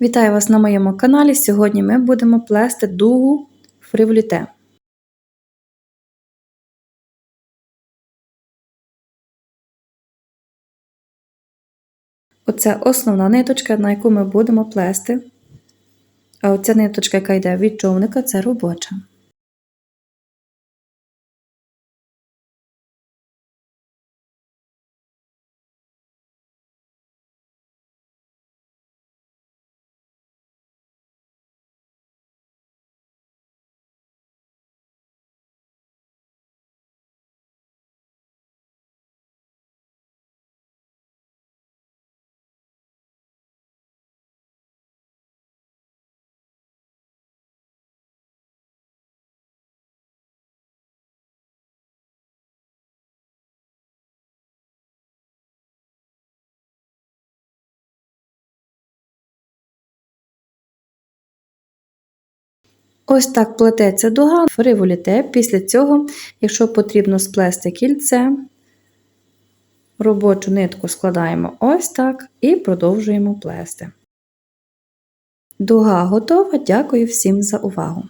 Вітаю вас на моєму каналі. Сьогодні ми будемо плести дугу фриволіте. Оце основна ниточка, на яку ми будемо плести. А оця ниточка, яка йде від човника, це робоча. Ось так плететься дуга, фриволіте. Після цього, якщо потрібно сплести кільце, робочу нитку складаємо ось так і продовжуємо плести. Дуга готова. Дякую всім за увагу!